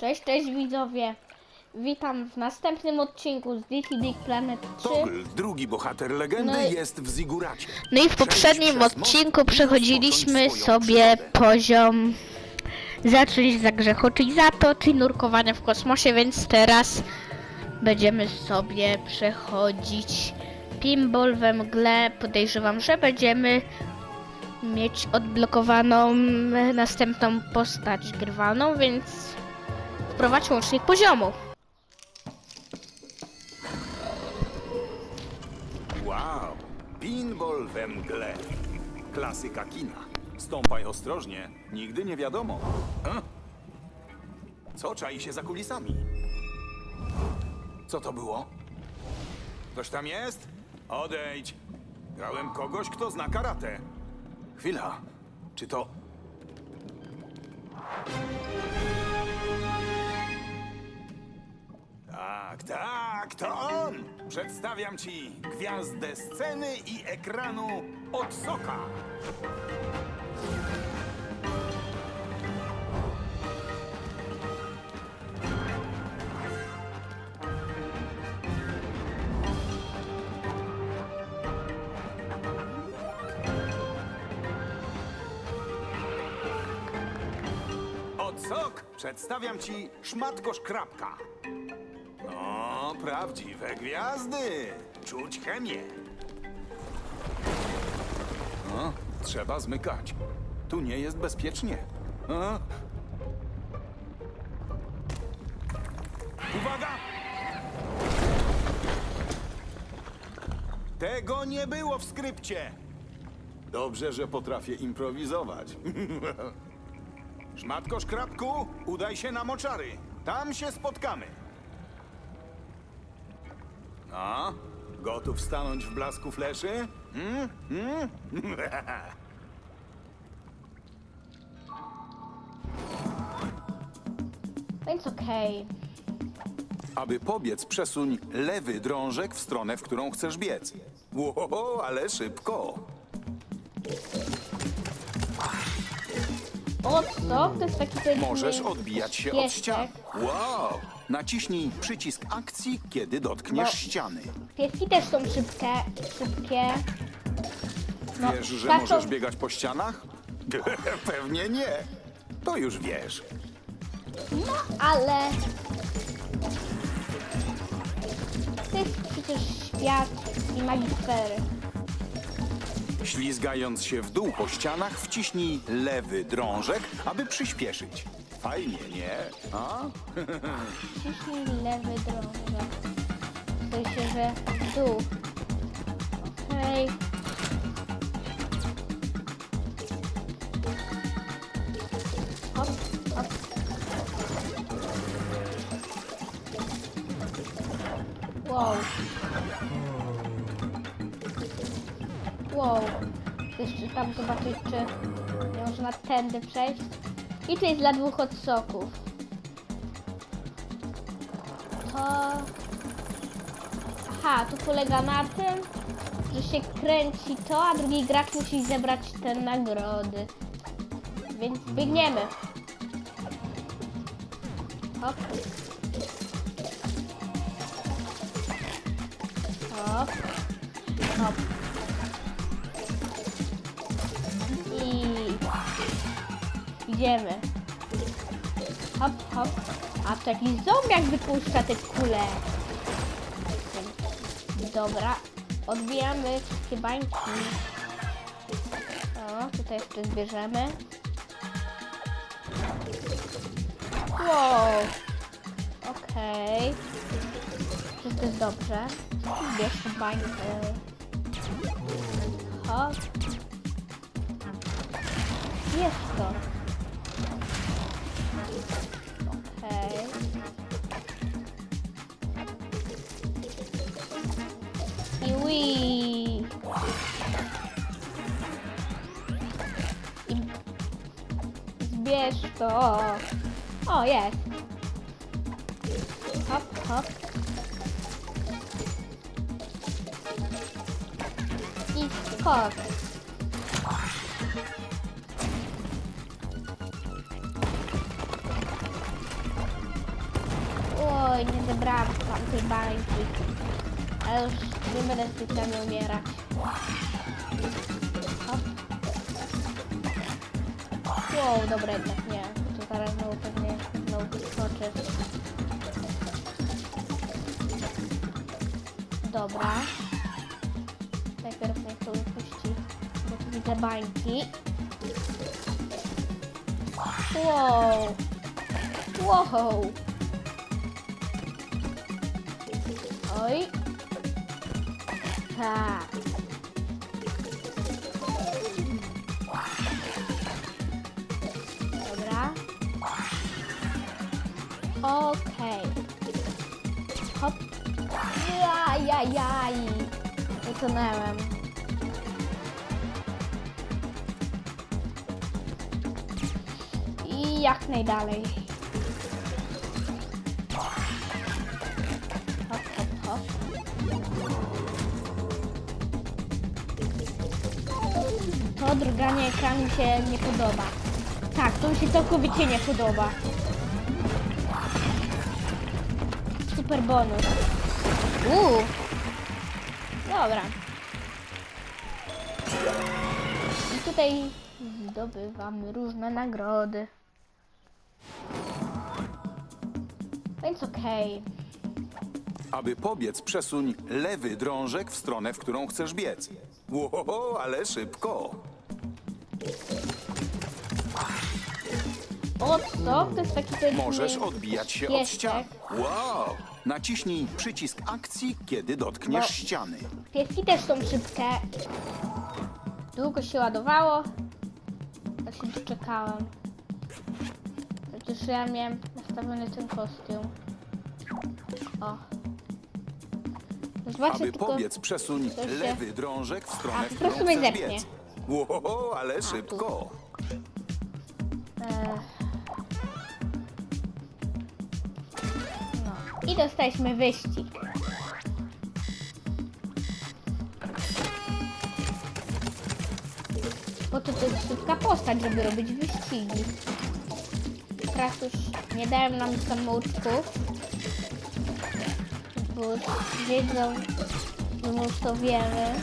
Cześć, cześć widzowie. Witam w następnym odcinku z Dicky Dick Planet 3. Togl, drugi bohater legendy, No i- jest w Ziguracie. No i w poprzednim Przejdź przez most odcinku i przechodziliśmy rozpocząć swoją sobie przygodę. poziom zacząć zagrzechoczyć czy nurkowania w kosmosie, więc teraz będziemy sobie przechodzić pinball we mgle. Podejrzewam, że będziemy mieć odblokowaną e, następną postać grywalną, więc wprowadź łącznik poziomu. Wow, pinball we mgle. Klasyka kina. Stąpaj ostrożnie, nigdy nie wiadomo. E? Co czai się za kulisami? Co to było? Ktoś tam jest? Odejdź. Grałem kogoś, kto zna karate. Chwila, czy to... tak, to on! Przedstawiam ci gwiazdę sceny i ekranu od Soka. Od Sok przedstawiam ci szmatko szkrapka. Prawdziwe gwiazdy. Czuć chemię. Trzeba zmykać. Tu nie jest bezpiecznie. Uwaga! Tego nie było w skrypcie. Dobrze, że potrafię improwizować. Szmatko szkrapku, udaj się na moczary. Tam się spotkamy. No, gotów stanąć w blasku fleszy? Hmm? Hmm? Więc okej. Aby pobiec, przesuń lewy drążek w stronę, w którą chcesz biec. Ło, ale szybko. O co? To jest taki powiedzmy, Możesz odbijać się od ścian. Wow! Naciśnij przycisk akcji, kiedy dotkniesz No. ściany. Pieski też są szybkie, szybkie. No, Wiesz, że tak to- możesz biegać po ścianach? Pewnie nie. To już wiesz. No, ale... To jest przecież świat i magistery. Ślizgając się w dół po ścianach, wciśnij lewy drążek, aby przyspieszyć. Fajnie, nie? A? Ciśnij lewy drążek. W sensie, że w dół. Okej. Jeszcze tam zobaczyć, czy można tędy przejść. I to jest dla dwóch odsoków. To... Aha, to polega na tym, że się kręci to, a drugi gracz musi zebrać te nagrody. Więc biegniemy. Hop. Hop. Hop. Idziemy. Hop, hop. A to jakiś zombiak wypuszcza te kule. Dobra. Odbijamy wszystkie bańki. O, tutaj jeszcze zbierzemy. Wow. Okej. Wszystko jest dobrze. Bierz tą bańkę. Hop. Jest to. To. O, jest. Hop, hop. I skok. Oj, nie zebrałam tamtej bańki. Ale już nie będę specjalnie umierać. Hop. Wow. To zaraz znowu pewnie znowu wyskoczy. Dobra. Najpierw niech to wypuści, bo tu widzę bańki. Wow. Wow. Oj. Tak. Okej. Hop. Jajajaj. Utonęłem. I jak najdalej. Hop, hop, hop. To drganie ekranu mi się nie podoba. Tak, to mi się całkowicie nie podoba. Super bonus. Uuu. Dobra. I tutaj zdobywamy różne nagrody. Więc okej. Aby pobiec, przesuń lewy drążek w stronę, w którą chcesz biec. Ło, ale szybko. O co? To jest taki powiedzmy Możesz odbijać się od ścian. Wow! Naciśnij przycisk akcji, kiedy dotkniesz No. ściany. Pieski też są szybkie. Długo się ładowało. Ja się doczekałem. Przecież ja miałem nastawiony ten kostium. O. Zobaczcie Aby tylko... pobiec, przesuń to się- lewy drążek w A, stronę, po w którą prostu mnie chcesz zepnie. biec. Ło, ale szybko. E... I dostaliśmy wyścig. Bo to, to jest szybka postać, żeby robić wyścigi. Teraz już nie dałem nam samouczków, bo wiedzą, my już to wiemy.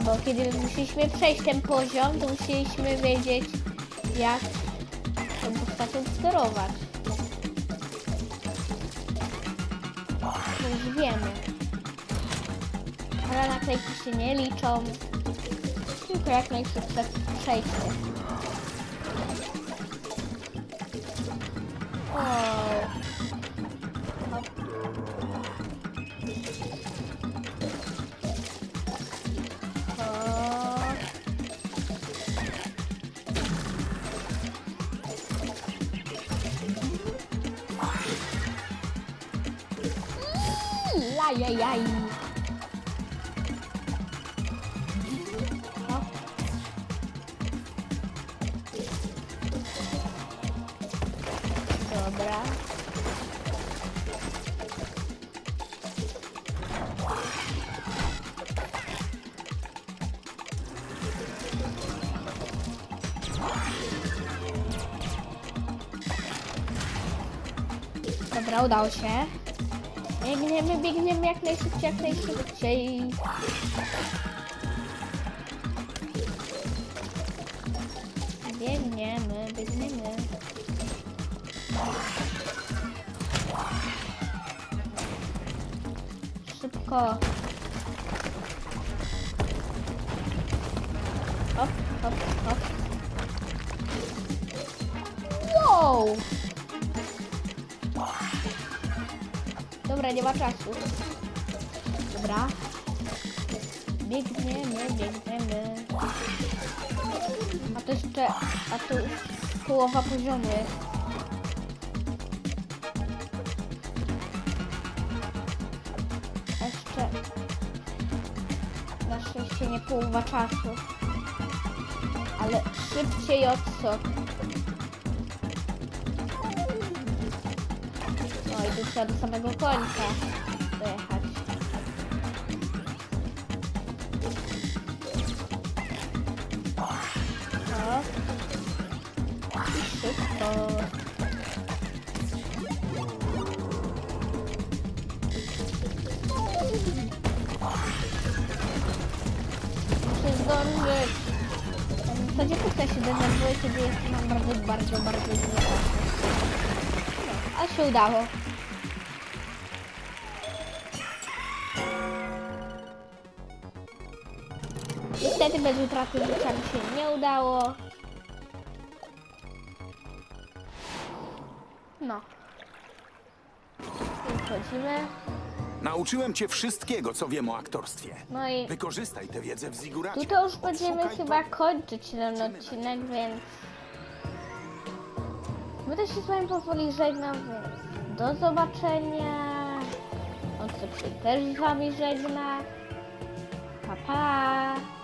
Bo kiedy musieliśmy przejść ten poziom, to musieliśmy wiedzieć, jak tą postacią sterować. Wiemy. Ale naklejki się nie liczą. Tylko jak najszybsze przejście. O. Lajajaj. Hop. Dobra. Dobra, udało się. Biegniemy, biegniemy jak najszybciej, jak najszybciej. Biegniemy, biegniemy. Szybko. Hop, hop, hop. Wow! Dobra, nie ma czasu. Dobra. Biegniemy, biegniemy. A to jeszcze, a to już połowa poziomu jest. Jeszcze na szczęście nie połowa czasu. Ale szybciej od co? będę chciała do samego końca dojechać. O. I szybko. Muszę zdążyć. To dziewczynka się denerwuje, kiedy jest mam bardzo, bardzo, bardzo dużo czasu. A się udało. Niestety bez utraty życia mi się nie udało. No. Wchodzimy. Nauczyłem cię wszystkiego, co wiem o aktorstwie. No i Wykorzystaj tę wiedzę w ziguracie. tu to już będziemy Odszukaj chyba to. kończyć ten odcinek, więc... My też się z wami powoli żegnam, więc do zobaczenia. On się też z wami żegna. Pa, pa.